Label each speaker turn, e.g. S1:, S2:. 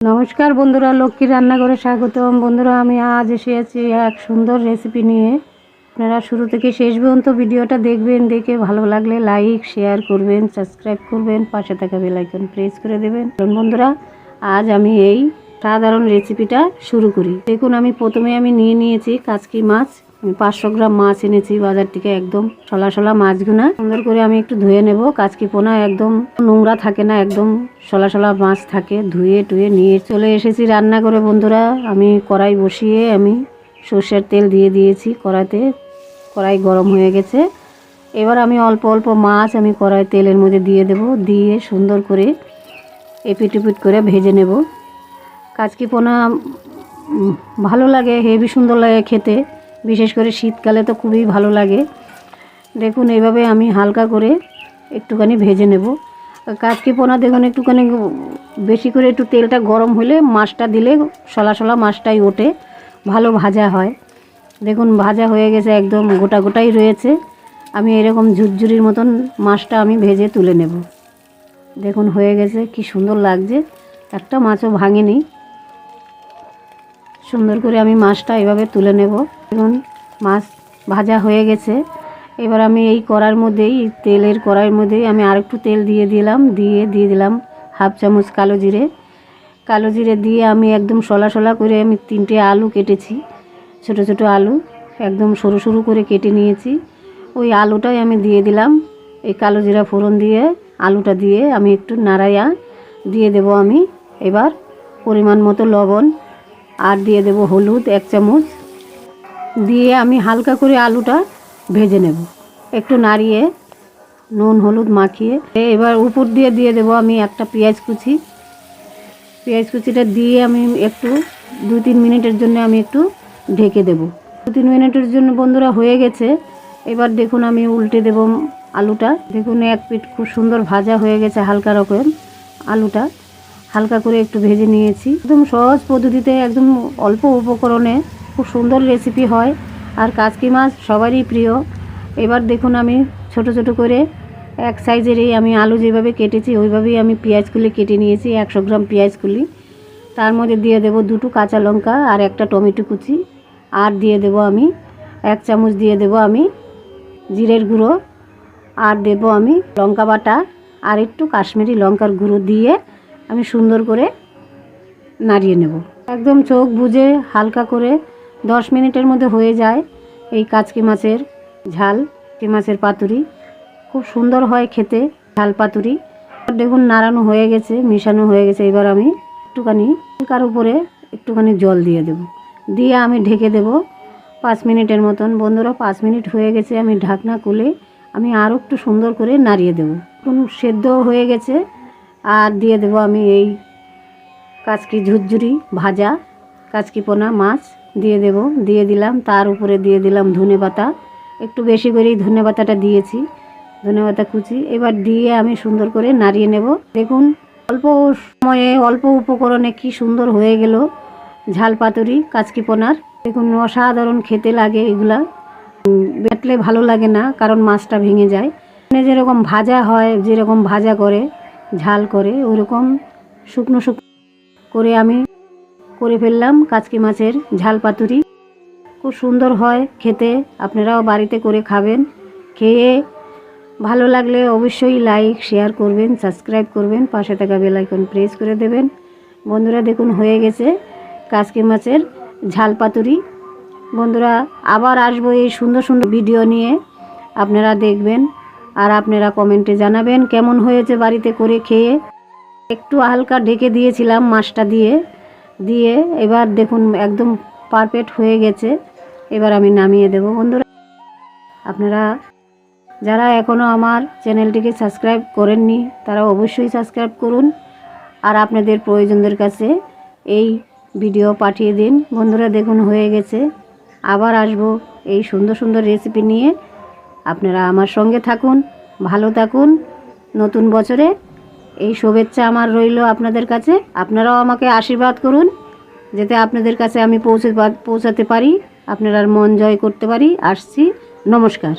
S1: নমস্কার বন্ধুরা লক্ষ্মীর রান্নাঘরে স্বাগতম। বন্ধুরা, আমি আজ এসেছি এক সুন্দর রেসিপি নিয়ে। আপনারা শুরু থেকে শেষ পর্যন্ত ভিডিওটা দেখবেন, দেখে ভালো লাগলে লাইক শেয়ার করবেন সাবস্ক্রাইব করবেন, পাশে থাকা বেলাইকন প্রেস করে দেবেন। বন্ধুরা, আজ আমি এই সাধারণ রেসিপিটা শুরু করি। দেখুন, আমি প্রথমে আমি নিয়ে নিয়েছি কাচকি মাছ। আমি পাঁচশো গ্রাম মাছ এনেছি বাজার থেকে একদম সলা সলা মাছগুনা। সুন্দর করে আমি একটু ধুয়ে নেব, কাচকি পোনা একদম নোংরা থাকে না, একদম সলা সলা মাছ থাকে, ধুয়ে টুয়ে নিয়ে চলে এসেছি রান্না করে, বন্ধুরা। আমি কড়াই বসিয়ে আমি সর্ষের তেল দিয়ে দিয়েছি, কড়াইতে কড়াই গরম হয়ে গেছে। এবার আমি অল্প অল্প মাছ আমি কড়াই তেলের মধ্যে দিয়ে দেব, দিয়ে সুন্দর করে এপিট এপিট করে ভেজে নেব। কাচকি পোনা ভালো লাগে, হেভি সুন্দর লাগে খেতে। বিশেষ করে শীতকালে তো খুবই ভালো লাগে। দেখুন, এইভাবে আমি হালকা করে একটুখানি ভেজে নেব। কাচকি পোনা দেখুন, একটুখানি বেশি করে একটু তেলটা গরম হলে মাছটা দিলে সলা সলা মাছটাই ওঠে, ভালো ভাজা হয়। দেখুন, ভাজা হয়ে গেছে, একদম গোটা গোটাই রয়েছে। আমি এরকম ঝুরঝুরির মতন মাছটা আমি ভেজে তুলে নেব। দেখুন, হয়ে গেছে, কি সুন্দর লাগছে। একটা মাছও ভাঙেনি। সুন্দর করে আমি মাছটা এভাবে তুলে নেব। দেখুন, মাছ ভাজা হয়ে গেছে। এবার আমি এই কড়ার মধ্যেই, তেলের কড়াইয়ের মধ্যেই আমি আরেকটু তেল দিয়ে দিলাম, দিয়ে দিয়ে দিলাম হাফ চামচ কালো জিরে। কালো জিরে দিয়ে আমি একদম সলা সলা করে আমি তিনটে আলু কেটেছি, ছোট ছোট আলু। একদম সরু সরু করে কেটে নিয়েছি। ওই আলুটাই আমি দিয়ে দিলাম। এই কালো জিরা ফোড়ন দিয়ে, আলুটা দিয়ে আমি একটু নাড়াইয়া দিয়ে দেব আমি। এবার পরিমাণ মতো লবণ আর দিয়ে দেব হলুদ এক চামচ। দিয়ে আমি হালকা করে আলুটা ভেজে নেব। একটু নাড়িয়ে নুন, হলুদ মাখিয়ে। এবার উপর দিয়ে দিয়ে দেব আমি একটা পেঁয়াজ কুচি। পেঁয়াজ কুচিটা দিয়ে আমি একটু দু তিন মিনিটের জন্য আমি একটু ঢেকে দেব। দু তিন মিনিটের জন্য বন্ধুরা হয়ে গেছে। এবার দেখুন আমি উল্টে দেব আলুটা। দেখুন এক পিঠ খুব সুন্দর ভাজা হয়ে গেছে হালকা রকম আলুটা। হালকা করে একটু ভেজে নিয়েছি। একদম সহজ পদ্ধতিতে, একদম অল্প উপকরণে খুব সুন্দর রেসিপি হয়। আর কাচকি মাছ সবারই প্রিয়। এবার দেখুন আমি ছোট ছোট করে এক সাইজের এই আমি আলু যেভাবে কেটেছি, ওইভাবেই আমি পেঁয়াজগুলি কেটে নিয়েছি, একশো গ্রাম পেঁয়াজগুলি তার মধ্যে দিয়ে দেব দুটো কাঁচা লঙ্কা আর একটা টমেটো কুচি। আর দিয়ে দেব আমি এক চামচ দিয়ে দেব আমি জিরের গুঁড়ো। আর দেব আমি লঙ্কা বাটা। আর একটু কাশ্মীরি লঙ্কার গুঁড়ো দিয়ে আমি সুন্দর করে নাড়িয়ে নেব। একদম চোখ বুজে হালকা করে দশ মিনিটের মধ্যে হয়ে যায় এই কাচকি মাছের ঝাল কি মাছের পাতুরি। খুব সুন্দর হয় খেতে ঝাল পাতুরি। দেখুন নাড়ানো হয়ে গেছে, মিশানো হয়ে গেছে। এবার আমি একটুখানি হালকার উপরে একটুখানি জল দিয়ে দেব। দিয়ে আমি ঢেকে দেব পাঁচ মিনিটের মতন। বন্ধুরা, পাঁচ মিনিট হয়ে গেছে আমি ঢাকনা খুলে আমি আরও একটু সুন্দর করে নাড়িয়ে দেবো। সেদ্ধ হয়ে গেছে। আর দিয়ে দেবো আমি এই কাচকি ঝুরঝুরি ভাজা, কাচকি পোনা, মাছ দিয়ে দেব, দিয়ে দিলাম। তার উপরে দিয়ে দিলাম ধনে পাতা। একটু বেশি করেই ধনে পাতাটা দিয়েছি, ধনে পাতা কুচি। এবার দিয়ে আমি সুন্দর করে নাড়িয়ে নেব। দেখুন, অল্প সময়ে, অল্প উপকরণে কি সুন্দর হয়ে গেল ঝাল পাতুরি, কাচকি পোনার। দেখুন, অসাধারণ খেতে লাগে এগুলা। বেটলে ভালো লাগে না, কারণ মাছটা ভেঙে যায়। মানে যেরকম ভাজা হয়, যেরকম ভাজা করে ঝাল করে, ওরকম শুকনো শুকনো করে আমি করে ফেললাম কাচকি মাছের ঝাল পাতুরি। খুব সুন্দর হয় খেতে, আপনারাও বাড়িতে করে খাবেন। খেয়ে ভালো লাগলে অবশ্যই লাইক, শেয়ার করবেন, সাবস্ক্রাইব করবেন, পাশে থাকা বেল আইকন প্রেস করে দেবেন। বন্ধুরা, দেখুন, হয়ে গেছে কাচকি মাছের ঝাল পাতুরি। বন্ধুরা, আবার আসব এই সুন্দর সুন্দর ভিডিও নিয়ে। আপনারা দেখবেন। আর আপনারা কমেন্টে জানাবেন কেমন হয়েছে বাড়িতে করে খেয়ে। একটু হালকা ঢেকে দিয়েছিলাম মাছটা দিয়ে। দিয়ে এবার দেখুন একদম পারফেক্ট হয়ে গেছে। এবার আমি নামিয়ে দেব বন্ধুরা। আপনারা যারা এখনও আমার চ্যানেলটিকে সাবস্ক্রাইব করেননি, তারা অবশ্যই সাবস্ক্রাইব করুন। আর আপনাদের প্রয়োজনদের কাছে এই ভিডিও পাঠিয়ে দিন। বন্ধুরা দেখুন হয়ে গেছে। আবার আসব এই সুন্দর সুন্দর রেসিপি নিয়ে। আপনারা আমার সঙ্গে থাকুন, ভালো থাকুন। নতুন বছরে এই শুভেচ্ছা আমার রইল আপনাদের কাছে। আপনারাও আমাকে আশীর্বাদ করুন, যাতে আপনাদের কাছে আমি পৌঁছে পৌঁছাতে পারি, আপনারা মন জয় করতে পারি। আসছি। নমস্কার।